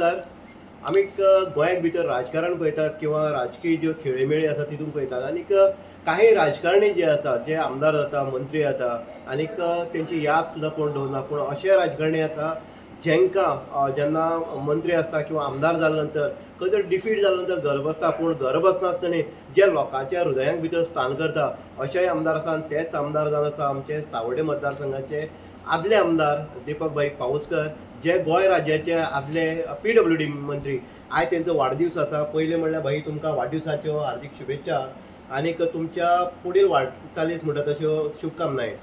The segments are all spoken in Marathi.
नमस्कार. आमी गोंयात भितर राजकारण पळयतात किंवा राजकीय ज्यो खेळीमेळी आसा तितून पळयतात आनीक काही राजकारणी जे आसा जे आमदार जाता मंत्री जाता आनीक तेंची याद सुद्दां कोण दवरना पूण अशे राजकारणी आसा जेंकां जेन्ना मंत्री आसता किंवा आमदार जाल्या नंतर खंय तर डिफीट जाल्या नंतर घर बसता पूण घर बसनासतना जे लोकांच्या हृदयांक भितर स्थान करता अशेय आमदार आसा आनी तेच आमदार जावन आसा आमचे सावड्डे मतदारसंघाचे आदले आमदार दीपक भाई पाऊसकर जे गोंय राज्याचे आदले पी डब्ल्यू डी मंत्री आयज तेंचो वाडदीस आसा पयलें म्हणल्यार भाई तुमकां वाडदिवसाच्यो हार्दिक शुभेच्छा आनीक तुमच्या पुढील वाटचालीस म्हणटा तश्यो शुभकामनाय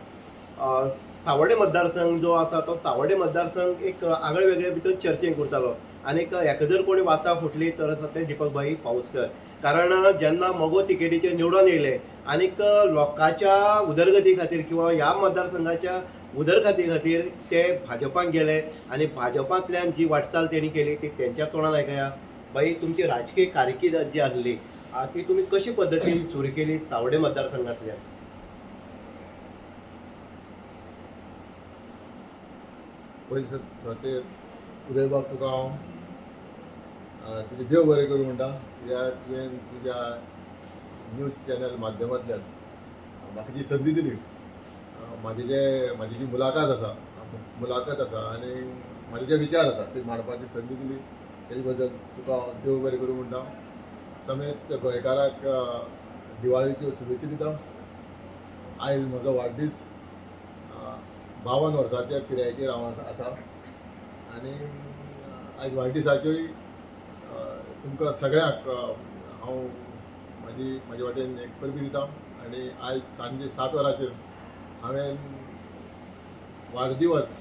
सावडे मतदारसंघ जो आसा तो सावडे मतदारसंघ एक आगळे वेगळे भितर चर्चेक उरतालो आनीक हेका जर कोणी वाचा फुटली तर आसा ते दीपक भाई पाऊसकर. कारण जेन्ना मोगो तिकेटीचेर निवडून येयले आनीक लोकांच्या उदरगती खातीर किंवा ह्या मतदारसंघाच्या उदरगती खातीर ते भाजपांत गेले आनी भाजपांतल्यान जी वाटचाल तेणी केली ती तेंच्या तोंडान आयकया. बाई तुमची राजकीय कारकीर्द जी आसली ती तुमी कशी पद्दतीन सुरू केली सावडे मतदारसंघातल्या? पयलीं ते उदयबाब तुका हांव तुजें देव बरें करूं म्हणटा. कित्याक तुवें तुज्या न्यूज चॅनल माध्यमांतल्यान म्हाका जी संदी दिली म्हाजे जे म्हाजी जी मुलाखत आसा मुलाखत आसा आनी म्हाजे जे विचार आसा ते मांडपाची संदी दिली. तेजे बद्दल तुका हांव देव बरें करूं म्हणटा समेस्त गोंयकाराक दिवाळेच्यो शुभेच्छा दिता. आयज म्हजो वाडदीस बावन वर्साच्या पिरायेचेर हांव आसा- आनी आयज वाडदिसाच्योय तुमकां सगळ्यांक हांव म्हाजी म्हजे वाटेन एक परबी दिता आनी आयज सांजे सात वरांचेर हांवें वाडदिवस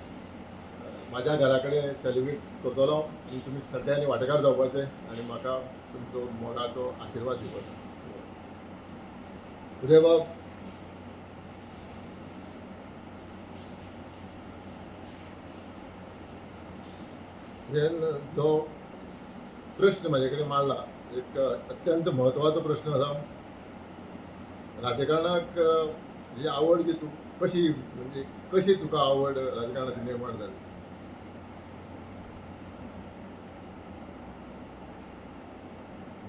म्हाज्या घरा कडेन सेलिब्रेट करतलो आनी तुमी सगळ्यांनी वांटेकार जावपाचे आनी म्हाका तुमचो मोगाचो आशिर्वाद दिवपाचो. उदय बाब. तुवें जो प्रश्न म्हाजे कडेन मांडला एक अत्यंत म्हत्वाचो प्रश्न आसा राजकारणाक ही आवड जी तू कशी म्हणजे कशी तुका आवड राजकारणाची निर्माण जाली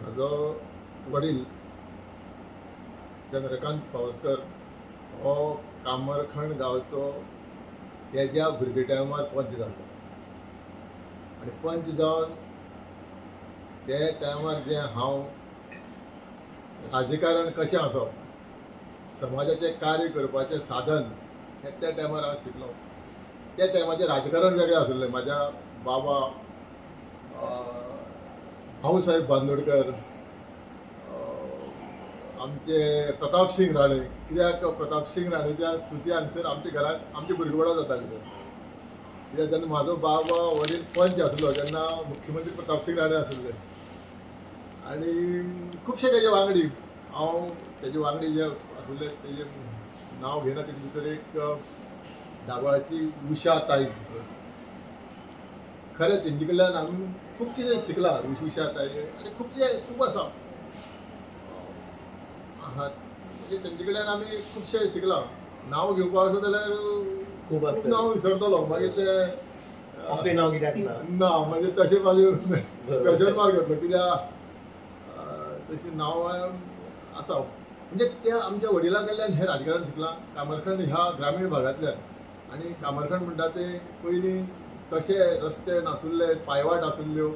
म्हजो वडील चंद्रकांत पावसकर हो कामरखंड गांवचो तेज्या भुरगे टायमार पंच जाल्लो आनी पंच जावन ते टायमार जे हांव राजकारण कशें आसप समाजाचें कार्य करपाचें साधन हें त्या टायमार हांव शिकलो. त्या टायमाचें राजकारण वेगळें आसलें. म्हाज्या बाबा भाऊ साहेब बांदोडकर आमचे प्रताप सिंग राणे कित्याक प्रताप सिंग राणेच्या स्तुती हांगसर आमच्या घरांत आमची भुरगेपणां जाताली. कित्याक जेन्ना म्हाजो बाबा वडील पंच आसलो तेन्ना मुख्यमंत्री प्रताप सिंग राणे आसले आनी खुबशे तेजे वांगडी. हांव तेजे वांगडी जे आसले तेजे नांव घेयना तेजे भितर एक दाबाळाची उशा ताई खरेंच तेंचे कडल्यान आमी खूब कितें शिकला उशा ताई आनी खुबशे खूब आसा आहा म्हणजे तेंचे कडल्यान आमी खुबशे शिकला. नांव घेवपाक आसा जाल्यार खूब नांव विसरतलो. मागीर ते नांव कित्याक ना. म्हणजे तशें म्हाजे बरोबर. क्वेश्चन मार्क घेतलो कित्याक तशी नांवां आसा म्हणजे त्या आमच्या वडिलां कडल्यान हें राजकारण शिकलां. कामरखंड ह्या ग्रामीण भागांतल्यान आनी कामरखंड म्हणटा ते पयलीं तशे रस्ते नासुल्ले पायवाट आसुल्ल्यो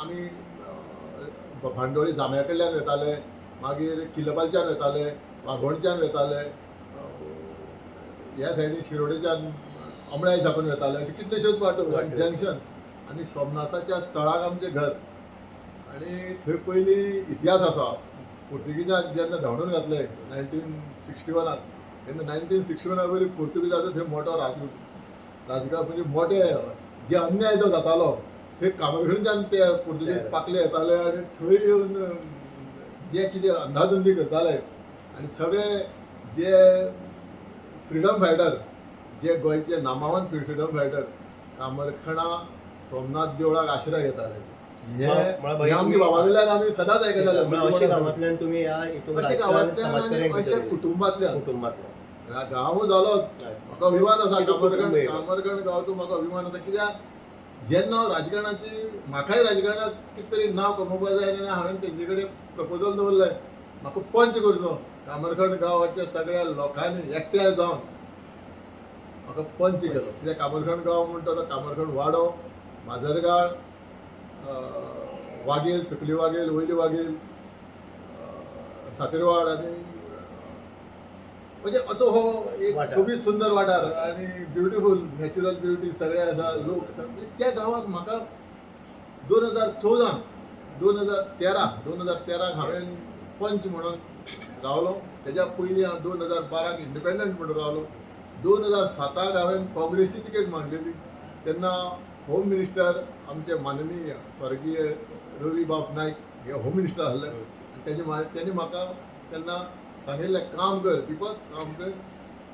आमी भांडोळी जांब्या कडल्यान वताले मागीर किल्लपालच्यान वताले वाघोणच्यान वताले ह्या सायडीन शिरोडेच्यान अमळाय साकून वताले अशे कितल्योश्योच वाटो वाटो. जंक्शन. आनी सोमनाथाच्या स्थळाक आमचें घर. आनी थंय पयलीं इतिहास आसा. पुर्तुगीजाक जेन्ना धांवडून घातले नायन्टीन सिक्स्टी वनाक तेन्ना नायन्टीन सिक्स्टी वना पयलीं पुर्तुगीजाचो थंय मोठो राज राजकार म्हणजे मोठे जे अन्याय जो जातालो थंय कामरखंडच्यान ते पुर्तुगीज पाकले येताले आनी थंय येवन अं, जे कितें अंधाधुंदी करताले आनी सगळे जे फ्रिडम फायटर जे गोंयचे नामावंत फ्रिडम फायटर कामरखणा सोमनाथ देवळाक आश्रय घेताले. आमच्या तुम्ही- बाबा कडल्यान आमी सदांच आयकताले अशे तुमी ह्या हितून अशे राजकारण गांवांतल्यान समाजकार्याक आनी अशे भितर कुटुंबांतल्यान कुटुंबांतल्यान गांव जालोच. म्हाका अभिमान आसा कामरगण. कामरगण गांवचो म्हाका अभिमान आसा कित्याक जेन्ना हांव राजकारणाची म्हाकाय राजकारणाक कितें तरी नांव कमोवपा जाय आनी हांवें तेंचे कडेन प्रपोजल दवरलें म्हाका पंच करचो कामरखंड गांवाच्या सगळ्या लोकांनी एकठांय जावन म्हाका पंच केलो. कित्याक कामरखंड गांव म्हणटा तो कामरखंड वाडो माजरगाळ अं, वागेल सकली वागेल वयली वागेल सातेरवाड आनी म्हणजे असो हो एक. सोबीत सुंदर वाठार आणि ब्युटिफूल नॅचरल ब्युटी सगळे आसा लोक सगळे म्हणजे त्या गांवांत म्हाका दोन हजार चौदान दोन हजार तेरा दोन हजार तेराक हांवें पंच म्हणून रावलो. तेज्या पयलीं हांव दोन हजार बाराक इंडिपेंडंट म्हणून रावलो. दोन हजार साताक हांवें काँग्रेसी तिकेट मागलेली. तेन्ना होम मिनिस्टर आमचे माननीय स्वर्गीय रवी बाब नायक हे होम मिनिस्टर आसले तेजे मा तेणी म्हाका तेन्ना सांगिल्लें काम कर दिपक काम कर.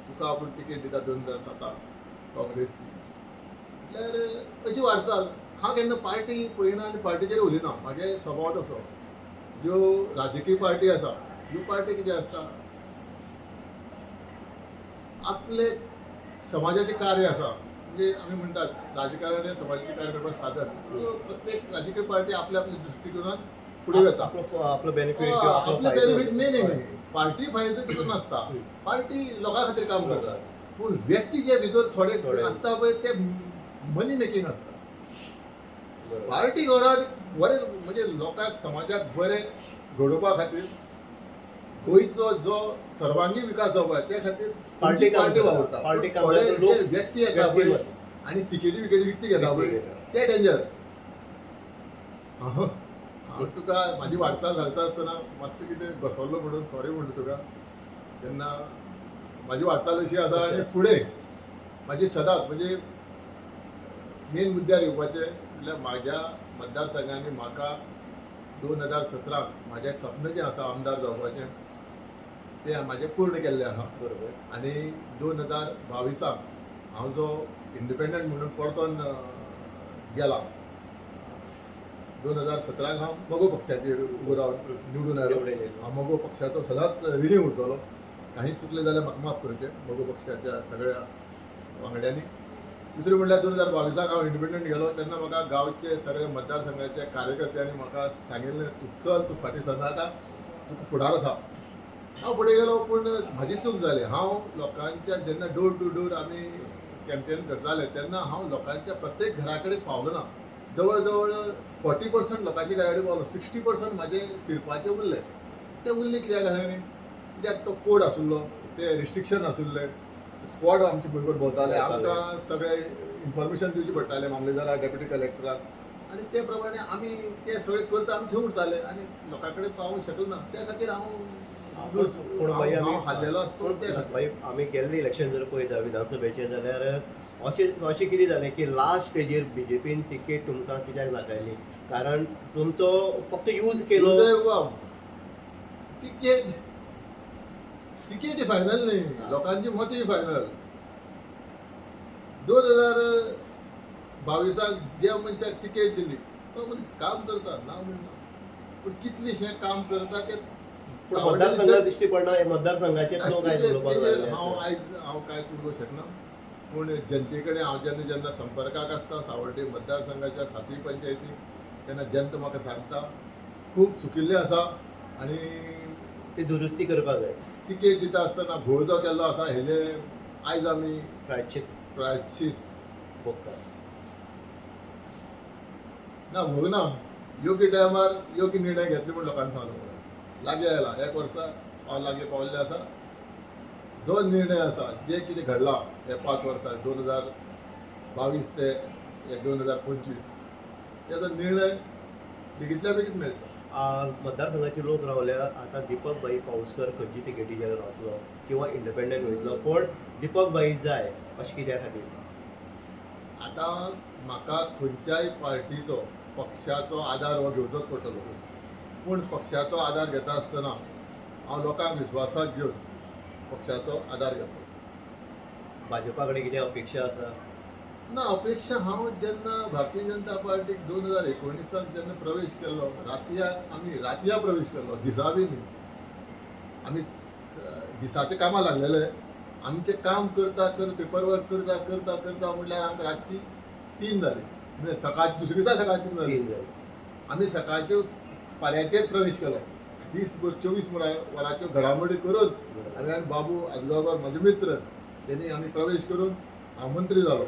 तुका आपूण तिकेट दिता दोन हजार साताक काँग्रेसची म्हटल्यार अशी वाटचाल. हांव केन्ना पार्टी पळयना आनी पार्टीचेर उलयना. म्हागे स्वभाव तसो. ज्यो राजकीय पार्टी आसा ह्यो पार्टी कितें आसता? आपले समाजाचे कार्य आसा. म्हणजे आमी म्हणटात राजकारण हे समाजाचे कार्य करपाक साधन प्रत्येक राजकीय पार्टी आपल्या आपल्या दृश्टिकोनात फुडें वता आपलो बेनिफीट आपले बेनिफीट मेन न्ही पार्टी फायदो तितून नासता. हं. पार्टी लोकां खातीर काम करता पूण व्यक्ती जे भितर थोडे थोडे. आसता पळय ते मनी मेकींग आसता पार्टी घडोवन बरें म्हणजे लोकांक समाजाक बरें घडोवपा खातीर गोंयचो जो सर्वांगी विकास जावपा त्या खातीर पार्टी पार्टी. वावरता थोडे. जे व्यक्ती येता पळय. आनी तिकेटी बिकेटी विकती घेता पळय ते डेंजर हांव तुका म्हाजी वाटचाल सांगता आसतना मातशें कितें घसरलो म्हणून सॉरी म्हणटा तुका तेन्ना म्हाजी वाटचाल अशी आसा आनी फुडें म्हाजी सदांच म्हणजे मेन मुद्द्यार येवपाचें म्हणल्यार म्हाज्या मतदारसंघांनी म्हाका दोन हजार सतराक म्हाजें सपन जें आसा आमदार जावपाचें तें म्हाजें पूर्ण केल्लें आसा बरोबर. आनी दोन हजार बावीसाक हांव जो इंडिपेंडंट म्हणून परतोन गेला. दोन हजार सतराक हांव मगो पक्षाचेर उबो रावन निवडून आयलो. हांव मगो पक्षाचो सदांच ऋणी उरतलो काही चुकलें जाल्यार म्हाका माफ करचें मगो पक्षाच्या सगळ्या वांगड्यांनी दुसरी म्हणल्यार दोन हजार बावीसाक हांव इंडिपेंडंट गेलो तेन्ना म्हाका गांवचे सगळे मतदारसंघाचे कार्यकर्त्यांनी म्हाका सांगिल्लें तूं चल तूं फाटीं सरनाका तुका फुडार आसा हांव फुडें गेलो पूण म्हाजी चूक जाली हांव लोकांच्या जेन्ना डोर टू डोर आमी कॅम्पेन करताले तेन्ना हांव लोकांच्या प्रत्येक घरा कडेन पावलो ना. जवळ जवळ फोर्टी पर्संट लोकांच्या घरा कडेन पावलो. सिक्स्टी पर्संट म्हाजे फिरपाचे उरले. ते उरले कित्याक कारण कित्याक तो कोड आशिल्लो ते रिस्ट्रिक्शन आशिल्ले स्क्वॉड आमचे बरोबर भोंवताले आमकां सगळे इन्फॉर्मेशन दिवची पडटालें मामलेदाराक डेप्युटी कलेक्टराक आनी ते प्रमाणे आमी ते सगळे करता आमी थंय उरताले. आनी लोकां कडेन पावूंक शकलो ना त्या खातीर हांव पूण आमी आसतो त्या गेल्ले इलेक्शन जर पळयता विधानसभेचें जाल्यार अशें अशें कितें जालें की लास्ट स्टेजीर बीजेपीन तिकेट तुमकां कित्याक नाकायली कारण तुमचो फक्त यूज केलो तिकेट तिकेटी फायनल न्ही. लोकांची मती फायनल दोन हजार बावीसाक ज्या मनशाक तिकेट दिली तो मनीस काम करता ना म्हणना पूण कितलेशें काम करता ते मतदारसंघात दिश्टी पडना हे लोक हांव. आयज हांव कांयच उलोवंक शकना पूण जनते कडेन हांव जेन्ना जेन्ना संपर्काक आसता सावड्डे मतदारसंघाच्या सातूय पंचायती तेन्ना जनता म्हाका सांगता खूब चुकिल्लें आसा आनी ती दुरुस्ती करपाक जाय. तिकेट दिता आसतना घोळ जो केल्लो आसा हेजे आयज आमी प्रायश्चित. प्रायश्चित. भोगता ना भोगना योग्य टायमार योग्य निर्णय घेतले म्हूण लोकांनी सांगलो लागी आयला एक वर्सा हांव लागी पावल्ले आसा जो निर्णय आसा जे कितें घडला हे पांच वर्सां दोन हजार बावीस ते दोन हजार पंचवीस तेजो निर्णय बेगीतल्या बेगीत मेळटा मतदारसंघाचे लोक रावल्या. आता दीपक बाई पावसकर खंयची तिकेटीचेर रावतलो किंवा इंडिपेंडंट वयतलो पण दीपक बाई जाय अशें कित्या खातीर आतां म्हाका खंयच्याय पार्टीचो पक्षाचो आदार हो घेवचोच पडटलो. पूण पक्षाचो आदार घेता आसतना हांव लोकांक विश्वासाक घेवन पक्षाचो आदार घेतलो. भाजपा कडेन कितें अपेक्षा आसा? ना अपेक्षा हांव जेन्ना भारतीय जनता पार्टीक दोन हजार एकोणिसाक जेन्ना प्रवेश केल्लो रातयाक आमी रातया प्रवेश केल्लो दिसा बी न्ही आमी स- दिसाचे कामां लागलेले आमचें काम करता कर पेपर वर्क करता करता करता म्हणल्यार आमकां रातची तीन जाली म्हणजे सकाळ दुसरी दिसा सकाळची जाली तीन जण आम्ही सकाळचे पाऱ्याचेर प्रवेश केलो. दीस भर चोवीस वरा वराच्यो घडामोडी करून आणि बाबू आजगावकर म्हजे मित्र त्यांनी आम्ही प्रवेश करून हांव मंत्री जालो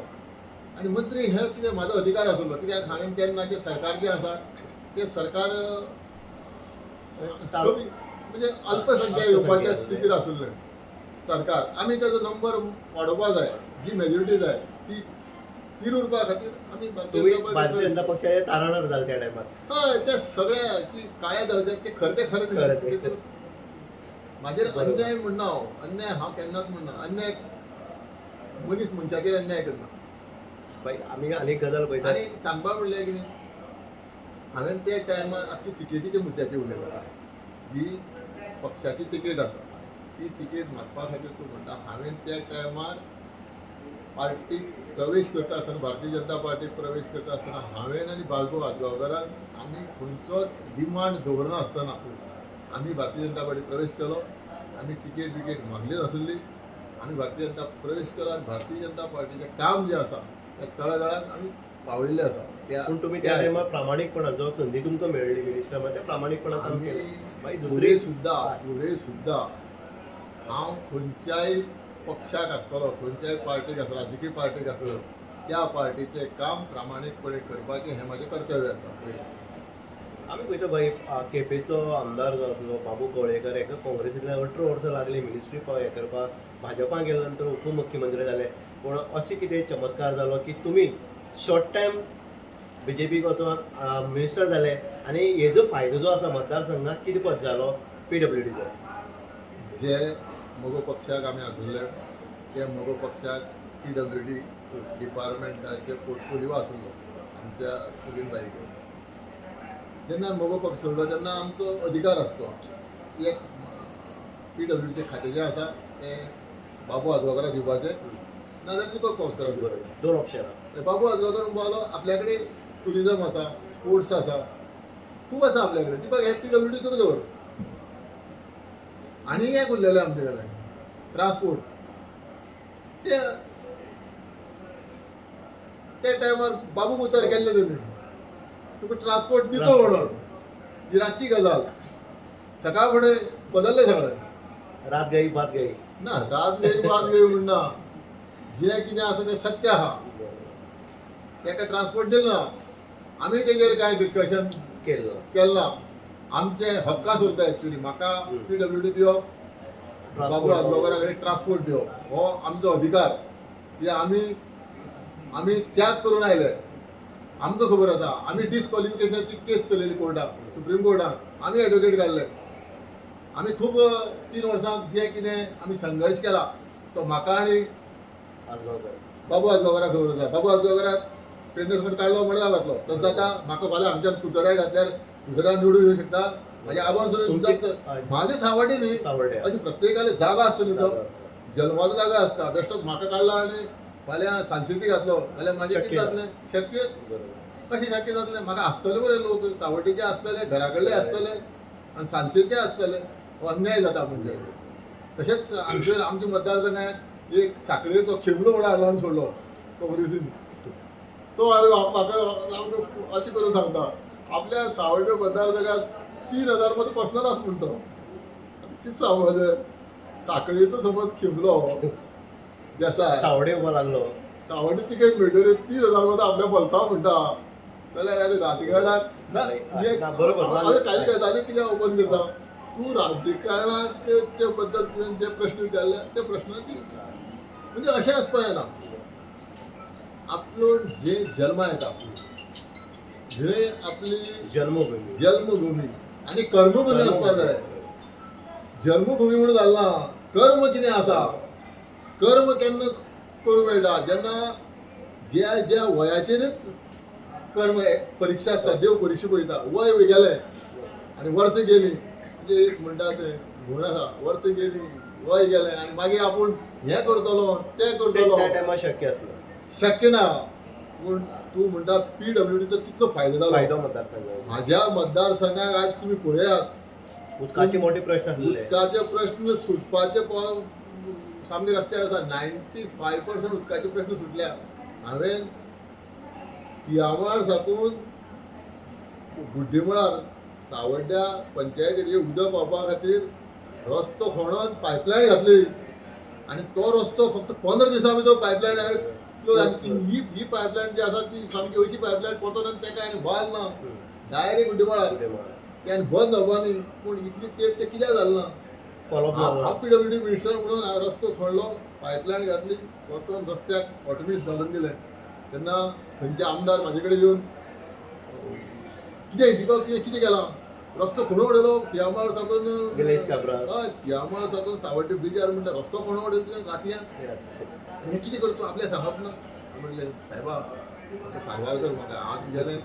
आनी मंत्री हे कितें म्हाजो अधिकार आसलो कित्याक हांवें तेन्ना जें सरकार जें आसा तें सरकार कमी म्हणजे अल्पसंख्याक येवपाच्या स्थितीर आसुल्लें सरकार आमी तेजो नंबर वाडोवपा जाय जी मेजॉरिटी जाय ती स्थिर उरपा खातीर आमी भारतीय जनता पक्षाचे तारणार जाले त्या टायमार हय ते सगळे ती काळ्या दर्जाक ते खरें ते खरें म्हाजेर. अन्याय म्हणना हांव अन्याय हांव केन्नाच म्हणना अन्याय मनीस मनशाचेर अन्याय करना भाई आम्ही अनेक गजाल पळय आनी सांगपा म्हणलें कितें हांवें त्या टायमार आतां तिकेटीच्या मुद्द्याचेर उलयता जी पक्षाची तिकेट आसा ती तिकेट मागपा खातीर तूं म्हणटा हांवें त्या टायमार पार्टीक प्रवेश करता आसतना भारतीय जनता पार्टीक प्रवेश करता आसतना हांवें आनी बालको आजगांवकरान आमी खंयचोच डिमांड दवरनासतना आमी भारतीय जनता पार्टीक प्रवेश केलो आमी तिकेट बिकेट मागली नासली आमी भारतीय जनता प्रवेश केलो आनी भारतीय जनता पार्टीचें काम जें आसा तळागाळात आमी पावयल्ले आसा त्या पण तुम्ही त्या त्या- टायमार प्रामाणिकपणान जो संधी तुमकां मेळ्ळी मिनिस्टर त्या प्रामाणिकपणान काम केलं. मागीर दुसरी फुडें सुद्दां फुडें सुद्दां हांव खंयच्याय पक्षाक आसतलो खंयच्याय पार्टीक आसतलो राजकीय पार्टीक आसतलो त्या पार्टीचें काम प्रामाणीकपणे करपाचें हें म्हाजें कर्तव्य आसा पयलीं आमी पळयता भाई केपेंचो आमदार जो आसलो बाबू कवळेकर हेका काँग्रेसींतल्यान अठरा वर्सां लागली मिनिस्ट्री हें करपाक भाजपान गेले नंतर उपमुख्यमंत्री जाले पूण अशें कितें चमत्कार जालो की तुमी शॉर्ट टायम बी जे पीक वचून मिनिस्टर जाले आनी हेजो फायदो जो आसा मतदारसंघाक कितें पद जालो पी डब्ल्यू डीचो जे मोगो पक्षाक आमी आसुल्ले ते मोगो पक्षाक पी डब्ल्यू डी डिपार्टमेंटाचे पोर्टफोलिओ आसुल्लो आमच्या सुदीन बाईक जेन्ना मोगो पक्ष सोडलो तेन्ना आमचो अधिकार आसतो. एक पी डब्ल्यू डीचे खातें जें आसा तें बाबू आजगावकराक दिवपाचें. नाजाल्यार दीपक पावसकाराक दिवपाचें दोन ऑप्शनां बाबू आजगावकर म्हणपालो आपल्या कडेन टुरिजम आसा स्पोर्ट्स आसा खूब आसा आपल्या कडेन दीपक हे पी डब्ल्यू डी दवर आनी एक उरलेलें आमचे कडेन ट्रान्सपोर्ट ते त्या टायमार बाबूक उतर केल्ले तेणी तुका ट्रान्सपोर्ट दितो म्हणून. ही रातची गजाल. सकाळ फुडें बदललें सगळें. रात गई बात गई ना रात गई बात गई म्हणना जें कितें आसा तें सत्य आहा ताका ट्रान्सपोर्ट दिलो ना आमी तेजेर कांय डिस्कशन केल्लो केलें. ना आमचे हक्क सोदता एक्चुली म्हाका. पी डब्ल्यू डी दिवप बाबू आजगावकरा कडेन ट्रान्सपोर्ट दिवप हो आमचो अधिकार. कित्याक आमी आमी त्याग करून आयले आमकां खबर आसा आमी डिस्कॉलिफिकेशनाची केस चलयली कोर्टाक सुप्रीम कोर्टाक आमी एडवोकेट काडले आमी खूब तीन वर्सां जें कितें आमी संघर्श केला तो म्हाका आनी बाबू आजगावकराक खबर आसा बाबू आजगावकराक करून काडलो मडगांव घातलो? तसो जाता म्हाका फाल्यां आमच्यान कुचड्यार घातल्यार कुचड्यार निवडून येवं शकता. म्हाज्या आबान सुद्दां. म्हाजे सावड्डी न्ही अशी प्रत्येकाले जागा आसता न्ही तो जल्माचो जागा आसता बेश्टोच म्हाका काडला आनी फाल्यां सांस्कृतीक घातलो. जाल्यार म्हाजें कितें. जातलें शक्य. कशें शक्य जातलें? म्हाका आसतले बरे लोक. सावड्डीचे आसतले घरा कडले आसतले आनी सांचेचे आसतले हो अन्याय जाता म्हणजे. तशेंच आमचे आमच्या मतदारसंघात एक साखळेचो खेमलो म्हणून हाडलो आनी सोडलो काँग्रेसीन तो हाडलो म्हाका अशें करून सांगता। आपल्या सावड्डे मतदारसंघात तीन हजारमध्ये पर्सनल आसा म्हणतो। कितें सांगू माझे। साखळेचो समज खेमलो देसाय सावडे उबो लागलो सावड्डी तिकेट मेळटली तीन हजारमध्ये आपल्या बोल्सा म्हणटा जाल्यार आनी राजकारणाक काही गजाली कित्याक ओपन करता? तूं राजकारणाक ते बद्दल तुवें जे प्रश्न विचारले ते प्रश्नाची म्हणजे अशें जायना आपलो जे जल्मा येता जे आपली जन्मभूमी. जन्मभूमी आणि कर्मभूमी आसपा जाय जन्मभूमी म्हणून जालना कर्म कितें आसा कर्म केन्ना करूं मेळटा जेन्ना ज्या ज्या वयाचेरच कर्म परीक्षा आसता देव परीक्षा पळयता वय गेलें आनी वर्सां गेलीं म्हणजे एक म्हणटा तें म्हण आसा वर्सां गेलीं वय गेलें आनी मागीर आपूण हें करतलो तें करतलो. त्या टायमार शक्य आसलो शक्य ना. पूण तूं म्हणटा पी डब्ल्यू डीचो कितलो फायदो जालो फायदो मतदारसंघात म्हाज्या मतदारसंघाक आज तुम्ही पळयात उदकाचे मोठे प्रश्न आसले उदकाचे प्रश्न सुटपाचे प- सामके रस्त्यार आसा नायन्टी फायव पर्संट उदकाचे प्रश्न सुटल्या. हांवें तियामार साकून गुड्डेमळार सावड्ड्या पंचायत एरिये उदक पावपा खातीर रस्तो खणून पायपलायन घातली. आनी तो रस्तो फक्त पंदरा दिसां भितर पायपलायन क्लोज आनी ही ही पायपलायन जी आसा ती सामकी अशी पायपलायन परतून आनी तेका आनी बाल ना. डायरेक्ट गुड्डेमळार ते आनी बंद न्ही पूण इतली तेप ते कित्याक जालें ना? हांव पी डब्ल्यू डी मिनिस्टर म्हणून हांवें रस्तो खणलो पायपलायन घातली. परतून रस्त्याक ऑटोमिक्स घालून दिलें तेन्ना थंयचे आमदार म्हाजे कडेन येवन कितें दिपक तुवें कितें केलां? रस्तो खणून उडयलो तियामार साकून हय तियामार साकून सावड्डे ब्रिजार म्हणटा रस्तो खणून उडयलो रातयां हें कितें करता? आपल्या सांगप ना म्हणलें सायबा असं सारवार कर म्हाका हांव तुगेलें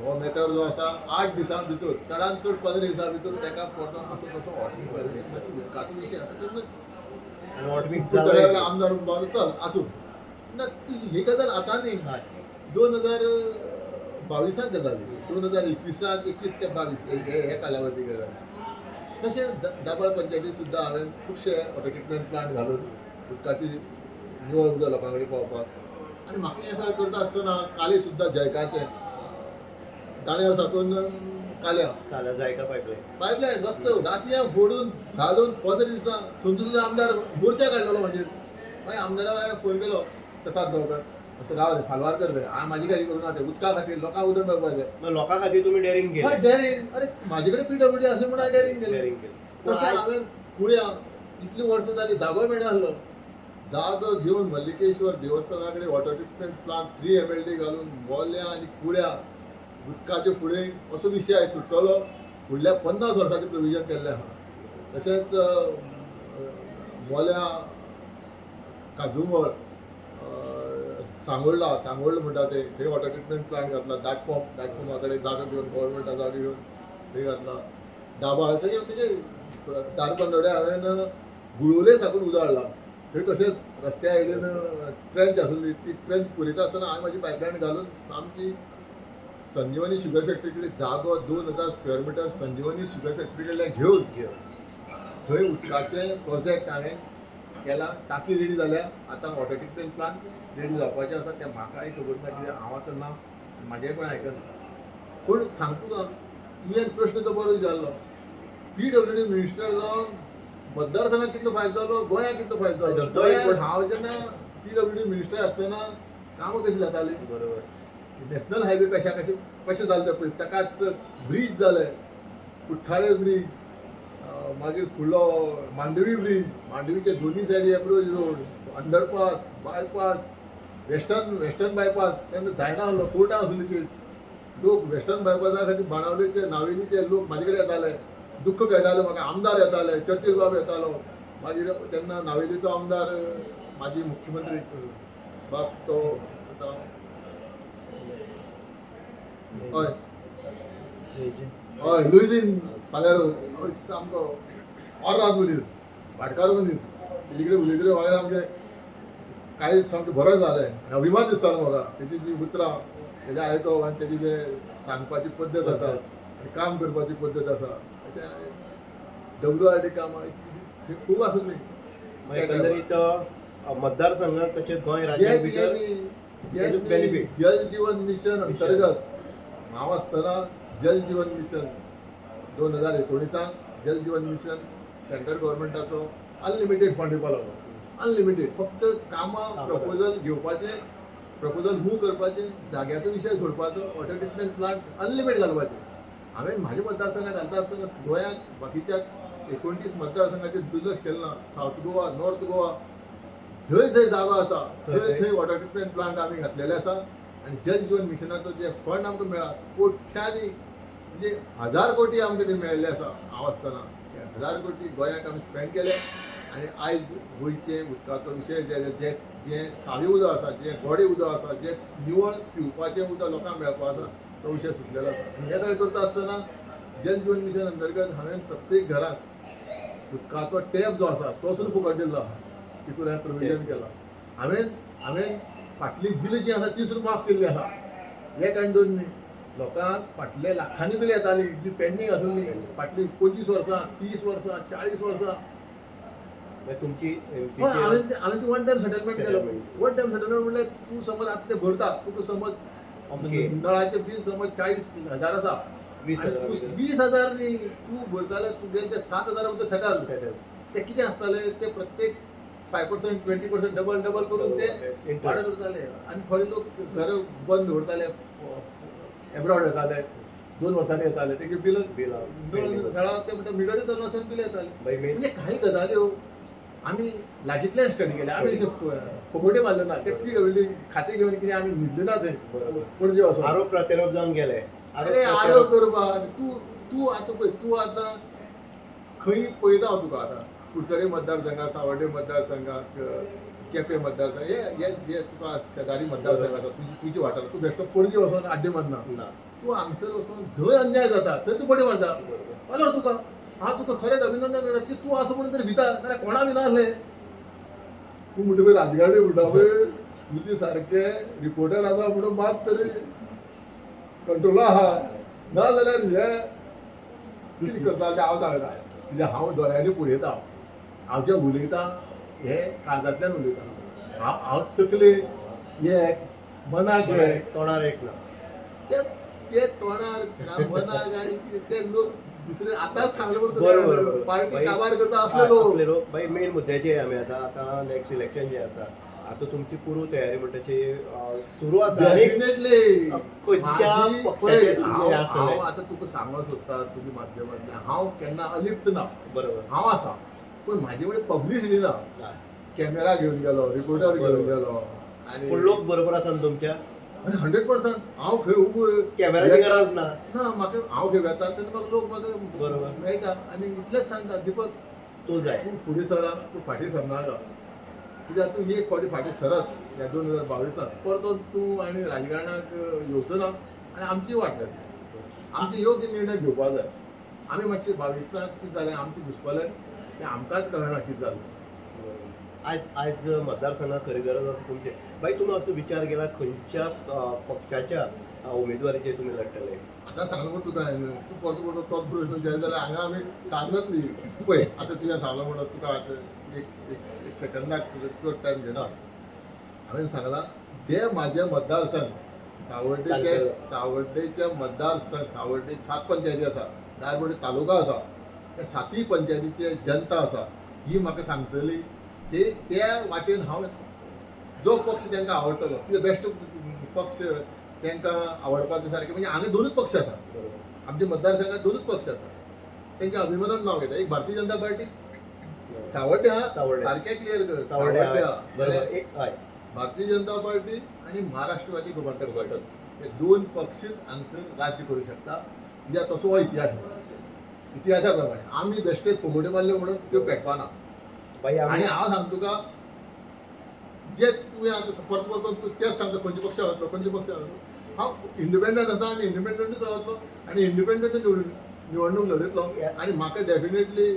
हो मॅटर जो आसा आठ दिसां भितर चडांत चड पंदरा दिसां भितर ताका परतून असो तसो हॉटेल उदकाचो विशय आसा तेन्ना आमदार म्हणपाक चल आसूं ना ती ही गजाल आतां न्ही. दोन हजार बावीसाक गजाल. दोन हजार एकविसाक एकवीस ते बावीस हे- कालावधी गजाल तशें दाबाळ पंचायतीत सुद्दां हांवें खुबशे वॉटर ट्रिटमेंट प्लांट घालून उदकाची निवळ उदक लोकां कडेन पावपाक. आनी म्हाका हें सगळें करता आसतना काली सुद्दां जयकाचें. दाण्यार साकून काल्या. जायका पायपलायन पायपलायन रस्तो रातयां फोडून घालून पंदरा दिसां थंयचो सुद्दां आमदार मोर्चा काडलेलो म्हणजे. मागीर आमदाराक हांवें फोन केलो प्रसाद गांवकर असं राव रे सालवार कर रे. हांव म्हाजी गाडी करूं ना ते उदका खातीर लोकांक उदक मेळपाक जाय लोकां खातीर तुम्ही डेअरिंग हय केलं डेअरिंग अरे म्हाजे कडेन पी डब्ल्यू डी आसलें म्हणून हांवें डेअरिंग केलें. डेअरिंग केलं. तशें आज- हांवें कुळ्या इतलीं वर्सां जालीं जागो मेळनासलो जागो घेवन मल्लिकेश्वर देवस्थाना कडेन water treatment plant three M L D घालून मोल्या आनी कुळ्या उदकाचे फुडें असो विशय सुट्टलो फुडल्या पन्नास वर्सांचें प्रोविजन केल्लें आहा तशेंच अं, मोल्या काजुमळ अं, सांगोळला सांगोळडा म्हणटा ते थंय वॉटर ट्रिटमेंट प्लांट घातला दाटफॉर्म दाटफॉर्मा कडेन जागो घेवन गोवोरमेंटा जागो घेवन थंय घातला. दाबाळ थंय म्हणजे दारबांदोडे हांवें गुळवले साकून उदक हाडला थंय तशेंच रस्त्या आयडीन ट्रेंच आसली ती ट्रेंच पुरयता आसतना हांवें म्हाजी पायपलायन घालून सामकी संजीवनी शुगर फॅक्टरी कडेन जागो दोन हजार square metre Sanjivani sugar factory कडल्यान घेवन थंय उदकाचे प्रोजेक्ट हांवें केला टाकी रेडी जाल्या आतां वॉटर ट्रिटमेंट प्लांट रेडी जावपाचें आसा तें म्हाकाय खबर ना कित्याक हांव आतां ना म्हाजें कोण आयकना पूण सांगता तुका तुवें प्रश्न तो बरो विचारलो पी डब्ल्यू डी मिनिस्टर जावन मतदारसंघात कितलो फायदो जालो गोंयाक कितलो फायदो जालो गोंयांत हांव जेन्ना पी डब्ल्यू डी मिनिस्टर आसतना कामां कशीं जातालीं बरोबर. नॅशनल हायवे कशा कशे कशें जालें तें पळय चकाचक ब्रीज जाले कुठ्ठाळे ब्रीज मागीर फुडलो मांडवी ब्रीज मांडवीचे दोनी सायडी approach road underpass bypass western western bypass तेन्ना जायना आसलो कोर्टां आसली केस लोक वेस्टर्न बायपासा खातीर बाणावलेचे नावेलीचे लोक म्हाजे कडेन येताले दुख्ख खेळटाले म्हाका आमदार येताले चर्चील बाब येतालो मागीर तेन्ना नावेलीचो आमदार माजी मुख्यमंत्री बाब तो हय. हय लुईजीन फाल्यार हय सामको ऑर्राज मनीस भाटकार मनीस तेजे कडेन उलयतले म्हाका सामकें काळीज सामकें बरो जालें अभिमान दिसतालो म्हाका तेजी जी उतरां तेजें आयकप आनी तेजी जे सांगपाची पद्दत आसा आनी काम करपाची पद्दत आसा अशें डब्ल्यू आर डी कामां थंय खूब आसलीं मतदारसंघात तशेंच गोंय राज्यात. न्ही, जल जीवन मिशन अंतर्गत हांव आसतना जल जीवन मिशन. दोन हजार एकोणिसाक जल जीवन मिशन सेंट्रल गव्हर्मेंटाचो अनलिमिटेड फंड दिवपा लागलो अनलिमिटेड. फक्त कामां प्रपोजल घेवपाचे प्रपोजल मूव करपाचे जाग्याचो विशय सोडपाचो वॉटर ट्रिटमेंट प्लांट अनलिमिटेड घालपाचे. हांवें म्हाज्या मतदारसंघाक घालता आसतना गोंयाक बाकीच्या एकोणतीस मतदारसंघाचेर दुर्लक्ष केलें ना. सावथ गोवा नॉर्थ गोवा जंय जंय जागो आसा थंय- थंय वॉटर ट्रिटमेंट प्लांट आमी घातलेले आसा आनी जल जीवन मिशनाचो जे फंड आमकां मेळ्ळा कोट्यांनी म्हणजे हजार कोटी आमकां ते मेळिल्ले आसा हांव आसतना हजार कोटी गोंयाक आमी स्पेंड केले. आनी आयज गोंयचे उदकाचो विशय जे जे जे सावी उदक आसा जे गोडे उदक आसा जे निवळ पिवपाचें उदक लोकांक मेळपा आसा तो विशय सुटलेलो आसा. आनी हे सगळें करता आसतना जल जीवन मिशन अंतर्गत हांवें प्रत्येक घराक उदकाचो टॅप जो आसा तो सुद्दां फुकट दिल्लो आहा तितून हांवें प्रोविजन केलां. हांवें हांवें फाटली बिल जी आसा ती सुद्दां माफ केल्ली आहा एक आनी दोन न्ही. लोकांक फाटले लाखांनी बिल येताली. जी पेंडींग आसली. फाटली पंचवीस वर्सां तीस वर्सां चाळीस वर्सां. म्हणजे तुमची हांवें ते- वन टायम सेटलमेंट केलो. वन टायम सेटलमेंट म्हणल्यार तूं समज आतां तें भरता. तुका समज नळाचे बिल समज चाळीस हजार आसा वीस हजार तू वीस हजार न्ही तू भरताले तुगे ते सात हजार भितर सेटल. ते कितें आसताले ते प्रत्येक five percent twenty percent double double करून ते Interest. भाडं करताले आणि थोडे लोक घर बंद दवरताले एब्रॉड येताले दोन वर्सांनी येताले ते बिल. नळा ते म्हणटा मिटरच चालू आसा बिल येताले म्हणजे काही गजाल्यो आम्ही लागींतल्यान स्टडी केल्या. आम्ही फुगोटे मारले ना. ते पी डब्ल्यू खाते घेऊन कितें आम्ही न्हिदले ना थंय बरोबर. पणजे वचून आरोप प्रत्यारोप जाऊन गेले. अरे आरोप करपाक तू तू आतां पळय तू आतां खंय पळयता हांव तुका आतां? कुडचडे मतदारसंघात सावड्डे मतदारसंघात केपें मतदारसंघ हे हे जे तुका शेजारी मतदारसंघ आसा तुजी तुजी वाठार तू बेश्टो पणजे वचोन आड्डे मारना. तू हांगसर वचोन जंय अन्याय जाता थंय तूं बडे मारता. अलर तुका हांव तुका खरेंच अभिनंदन करता की तू असं म्हणून तरी भिता नाल्यार कोणा भिना आसले. तू म्हणटा पळय राजकारणी म्हणटा पळय तुजे सारके रिपोर्टर आसा म्हणून मात तरी कंट्रोला आहा ना जाल्यार हे कितें करता तें हांव सांगता कित्याक हांव दोळ्यांनी पळयता हांव जें उलयता हे काळजांतल्यान उलयता हांव हांव तकले एक मनाक एक तोंडार एक ना ते ते मनाक आनी ते- लोक दुसरे आतांच सांगले बरोबर. पार्टी काबार करता असले लोक मेन मुद्द्याचे आमी आतां. आतां नेक्स्ट इलेक्शन जे आसा आतां तुमची पूर्व तयारी म्हणटा तशी सुरू आसा डेफिनेटली हांव हे आतां तुका सांगूंक सोदता तुज्या माध्यमांतल्यान हांव केन्ना अलिप्त ना बरोबर. हांव आसा पूण कडेन पब्लिसिटी ना. कॅमेरा घेवन गेलो रिपोर्टर बरोबर. गेलो. आनी पूण लोक बरोबर आसा न्ही तुमच्या? अरे हंड्रेड पर्संट हांव खंय उबो कॅमेराची. गरज ना. ना म्हाका हांव खंय वेता तेन्ना म्हाका लोक म्हाका बरोबर. मेळटा आनी इतलेंच सांगता दिपक तूं जाय. तू फुडें सरा तू फाटीं सरनाका कित्याक तू एक फावटी फाटीं सरत ह्या दोन हजार बावीसात परतो तूं आनी राजकारणाक येवचो ना आनी आमची वाट जातली आमचे योग्य निर्णय घेवपा जाय आमी मातशे बावीसाक कितें जालें आमचें घुसपलें तें आमकांच कळना कितें जालें आज आज मतदारसंघात खरी गरज तुमचे. बाई तुम्ही असो विचार केला खंयच्या पक्षाच्या अं, उमेदवारीचे तुम्ही लढटले आतां सांगलो तुका? तूं परतो परतो तोच प्रश्न विचार जाल्यार हांगा आमी सांगतली पळय आतां तुवें सांगलो म्हणून तुका आतां एक एक एक सेकंदाक तुजो चड टायम घेना हांवें सांगलां जे म्हाजे मतदारसंघ सावर्डेचे सांगतलो. सावर्डेचे मतदारसंघ सावर्डे सात पंचायती आसा दारबोडे तालुका आसा त्या सातूय पंचायतीचे जनता आसा ही म्हाका सांगतली ते त्या वाटेन हांव जो पक्ष तांकां आवडटलो कितें बेस्ट पक्ष तांकां आवडपाचे सारके म्हणजे हांगा दोनूच पक्ष आसा आमच्या मतदारसंघात दोनूच पक्ष आसा तांच्या अभिमानान नांव घेता. एक भारतीय जनता पार्टी सावड्डे हा. सारकें क्लियर कर सावडे सावड्डे. हा भारतीय जनता पार्टी आणि महाराष्ट्रवादी गोमंतक पार्टी हे दोन पक्षच हांगसर राज्य करू शकता. कित्याक तसो हो इतिहास आसा इतिहासा प्रमाणे आमी बेश्टेच फुगोटे मारले म्हणून त्यो पेटपाना बाई आणि हांव सांगता तुका जे तुवें आतां परत परत तूं तेच सांगता खंयचे पक्ष वतलो खंयचे पक्ष वतलो हांव इंडिपेंडंट आसा आनी इंडिपेंडंटूच रावतलो आनी इंडिपेंडंट निवडून निवडणूक लढयतलो आणि म्हाका डेफिनेटली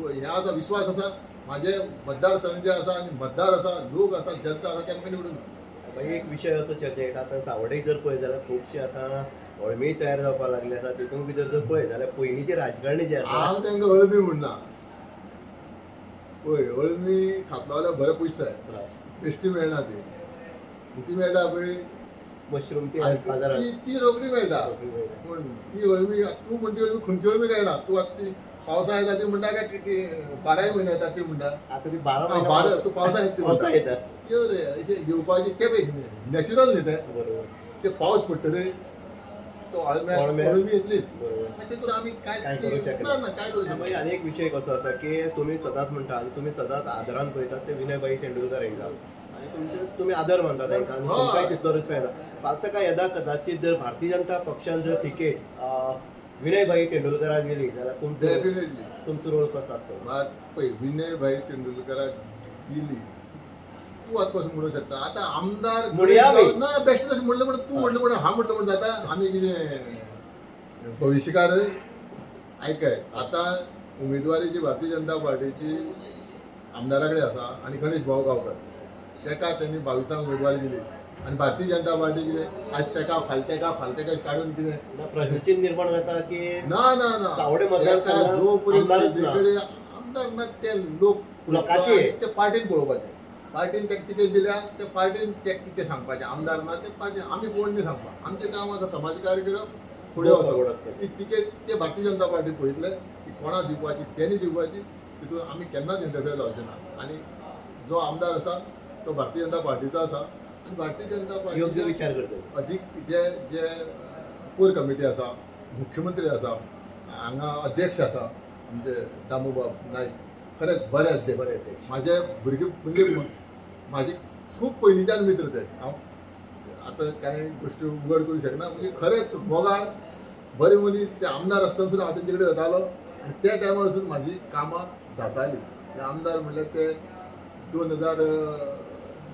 हे आसा विश्वास आसा म्हाजे मतदारसंघ जे आसा आनी मतदार आसा लोक आसा जनता आसा ते म्हाका निवडून एक विशय असो चर्चेक आतां सावड्डेक जर पळयत जाल्यार खुबशे आतां हळमी तयार जावपाक लागले आसा तितून भितर जर पळयत जाल्यार पयलींचे राजकारणी जे आसा हांव तांकां अळमी म्हणना पळय अळमी खातलो जाल्यार बरे पयशे जाय बेश्टी मेळना ती. ती मेळटा पळय मशरूम ती ती ती रोखडी मेळटा पूण ती अळमी तूं म्हणटी अळमी खंयची अळमी कळना तू आतां ती पावसा येता ती म्हणटा काय ती बाराय म्हयने येता ती म्हणटा आता ती बारा बारा तू पावसा येता ती पावसा येतात यो रे अशें घेवपाचे ते पळय नॅचरल न्ही ते बरोबर. ते पावस पडटा रे. तो अळम्या अळम्या- अळमी येतलीच बरोबर. मागीर तितून आमी काय काय करूं काय करू एक विशय कसो आसा की तुमी सदांच म्हणटा आनी तुमी सदांच आदरान पळयतात ते विनयभाई तेंडुलकर हांकां आनी तुमचे तुमी आदर मानता तांकां तितलो रिस्पेक्ट आसा फाल्सो येदा कदाचित जर भारतीय जनता पक्षान जर तिकेट विनयभाई तेंडुलकराक दिली जाल्यार तुमचो डेफिनेटली तुमचो रोल कसो आसतलो मार पळय विनय भाई तेंडुलकराक दिली. तूं आतां कसो म्हणूंक शकता आतां आमदार ना बेश्टें तशें म्हणलें म्हणून तूं म्हणलें म्हणून हांव म्हणलें म्हणून जाता. आमी कितें भविष्यकार आयकय आतां उमेदवारी जी भारतीय जनता पार्टीची आमदारा कडेन आसा आनी गणेश भाऊ गांवकर तेका तेणी बावीसांक उमेदवारी दिली. आनी भारतीय जनता पार्टी कितें? आज तेका फाल तेका फाल तेका काडून कितें प्रश्नचिन्ह निर्माण जाता की ना ना ना. जो पर्यंत आमदार ना ते लोक लोकाचे. ते पार्टीन पळोवपाचे पार्टीन ताका तिकेट दिल्या त्या पार्टीन तेका कितें सांगपाचें आमदार ना ते पार्टी आमी कोण न्ही सांगपा आमचें काम आसा समाजकार्य करप फुडें वचप ती तिकेट ते भारतीय जनता पार्टी पळयतले ती कोणाक दिवपाची तेणी दिवपाची तितून आमी केन्नाच इंटरफियर जावचे ना. आनी जो आमदार आसा तो भारतीय जनता पार्टीचो आसा आनी भारतीय जनता पार्टीच्या विचार करता. अधीक जे जे कोर कमिटी आसा मुख्यमंत्री आसा हांगा अध्यक्ष आसा म्हणजे दामोबाब नायक खरेंच बरे अध्यक्ष. बरे अध्यक्ष. माझे भुरगे म्हणजे म्हाजे खूब पयलींच्यान मित्र ते. हांव आतां कांय गोश्टी उगड करूं शकना म्हणजे खरेंच मोगाळ बरे मनीस ते आमदार आसतना सुद्दां हांव तेंचे कडेन वतालो आनी त्या टायमार सुद्दां म्हाजी कामां जातालीं ते आमदार म्हणल्यार ते दोन हजार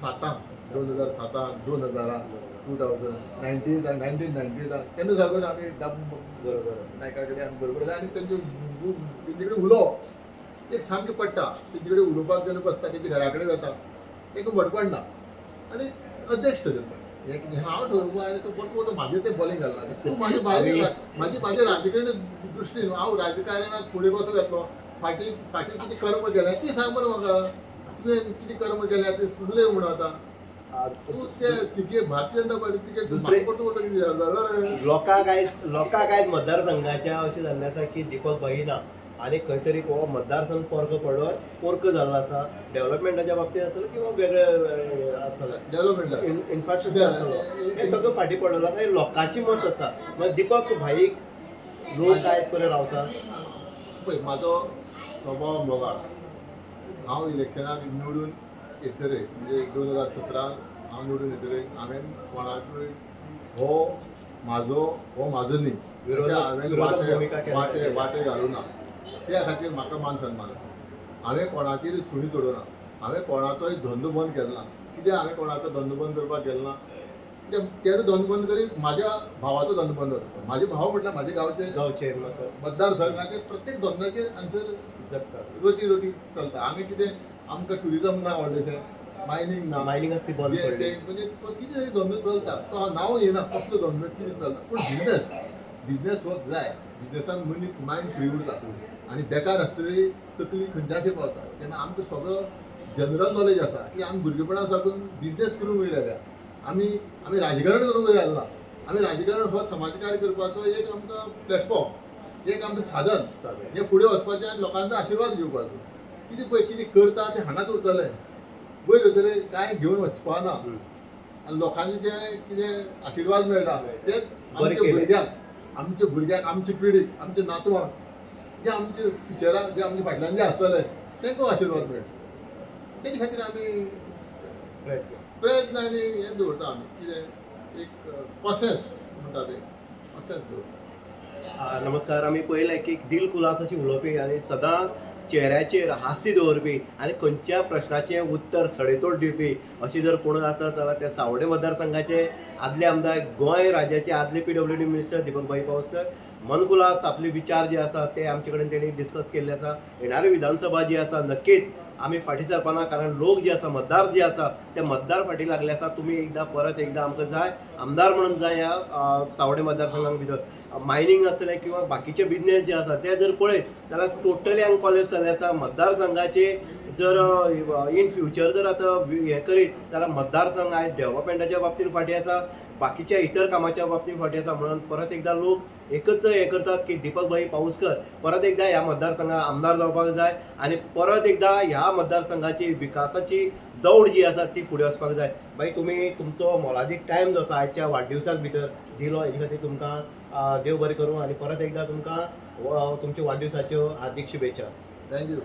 साताक दोन हजार साताक दोन हजाराक two thousand nineteen nineteen ninety attack तेन्ना साकून आमी नायका कडेन आमी बरोबर आनी तेंचे तेंचे कडेन उलोवप एक सामकें पडटा तेंचे कडेन उलोवपाक जेन्ना बसता तेंच्या घरा कडेन वता तेका भटपडना आनी अध्यक्ष हें कितें हांव ठरवू आनी तूं परतो परतो म्हाजेर तें बॉलिंग घालना तूं म्हाजे भायर म्हाजी म्हाजे राजकारण दृश्टीन हांव राजकारणाक फुडें कसो येतलो फाटीं फाटीं कितें कर्म केलें ती सांग बरें म्हाका तुवें कितें कर्म केलें तें उलय म्हणून आतां. तूं ते ticket Bharatiya Janata party ticket दुसरे- परतो परतो कितें लोकांक आयज लोकांक आयज मतदारसंघाच्या अशें जाल्लें आसा की दिपक भाई आनी खंय तरी हो मतदारसंघ पर्क पडलो पर्क जाल्लो आसा डेव्हलपमेंटाच्या बाबतींत आसतलो किंवा वेगळे आसतलो डेव्हलपमेंट. इन्फ्रास्ट्रक्चर आसतलो हें सगळं फाटीं पडलेलो आसा हें लोकांची मत आसा मागीर दिपक भाईक लोक आयज पर्यंत रावता? पळय म्हाजो स्वभाव मोगाळ हांव इलेक्शनाक निवडून येतरे म्हणजे दोन हजार सतरान हांव निवडून येतरे हांवें कोणाकूय हो म्हाजो हो म्हाजो न्ही हांवें वाटे. वाटे वाटे घालूना त्या खातीर म्हाका मान सन्मान हांवें कोणाचेर सुणी चडोवना हांवें कोणाचोय धंदो बंद केलो ना कित्याक हांवें कोणाचो धंदो बंद करपाक गेलो ना कित्याक तेजो धंदो बंद करीत म्हाज्या भावाचो धंदो बंद जाता म्हाजे भाव म्हटल्यार म्हाजे गांवचे गांवचे मतदारसंघाचे प्रत्येक धंद्याचेर आन्सर जगता रोटी रोटी चलता. आमी कितें आमकां ट्युरिजम ना व्हडलेशें. मायनींग ना. मायनींग आसा ती बंद जे पडली. ते म्हणजे कितें तरी धंदो चलता तो नांव येना कसलो धंदो कितें चलता. पूण बिजनस बिजनस हो जाय. बिजनसान मनीस मायंड फ्री उरता. आनी बेकार आसतली तकली खंयच्याकय पावता तेन्ना आमकां सगळो जनरल नॉलेज आसा की आमी भुरगेपणा साकून बिजनस करून वयर आयल्या आमी आमी राजकारण करून वयर आयला आमी राजकारण हो समाजकार्य करपाचो एक आमकां प्लॅटफॉर्म एक आमकां साधन. हे फुडें वचपाचें आनी लोकांचो आशिर्वाद घेवपाचो कितें पळय कितें करता तें हांगाच उरतलें वयर वतरे कांय घेवन वचपा ना. आनी लोकांचे जे कितें आशिर्वाद मेळटा तेच आमच्या. भुरग्यांक आमच्या भुरग्यांक आमच्या पिडीक आमच्या नातवांक जे आमचे फ्युचराक जे आमच्या फाटल्यान जे आसतले तांकां आशिर्वाद मेळटा तेजे खातीर आमी प्रयत्न. प्रयत्न आनी हें दवरता आमी कितें? एक प्रोसेस म्हणटा ते. प्रोसेस दवरता. नमस्कार. आमी पळयलें की दिल खुलास अशी उलोवपी आनी सदां चेहऱ्याचेर हास्य दवरपी आनी खंयच्या प्रश्नाचें उत्तर सडेतोड दिवपी अशी जर कोण आसा जाल्यार त्या सावडे मतदारसंघाचे आदले आमदार गोंय राज्याचे आदले P W D minister Deepakbhai Pauskar. मनकुलास आपले विचार जे आसा ते आमचे कडेन तेणी डिस्कस केल्ले आसा येणारी विधानसभा जी आसा नक्कीच आमी फाटीं सरपाना कारण लोक जे आसा मतदार जे आसा ते मतदार फाटीं लागले आसा तुमी एकदां परत एकदां आमकां जाय आमदार म्हणून जाय ह्या चावडे सावडे मतदारसंघाक भितर मायनींग आसलें किंवा बाकीचे बिझनेस जे आसा ते जर पळयत जाल्यार टोटली हांगा कॉलेज जाल्ले आसा मतदारसंघाचे जर इन फ्युचर जर आतां हें करीत जाल्यार मतदारसंघ आयज डेव्हलपमेंटाच्या बाबतींत फाटीं आसा बाकीच्या इतर कामाच्या बाबतींत फाटीं आसा म्हणून परत एकदां लोक एकच हें करतात की दीपकभाई पाऊसकर परत एकदां ह्या मतदारसंघात आमदार जावपाक जाय आनी परत एकदां ह्या मतदारसंघाची विकासाची दौड जी आसा ती फुडें वचपाक जाय. भाई तुमी तुमचो मोलादीक टायम जो आसा आयच्या वाडदिवसाक भितर दिलो हेजे खातीर तुमकां देव बरें करूं आनी परत एकदां तुमकां तुमच्या वाडदिवसाच्यो हार्दीक शुभेच्छा. थँक्यू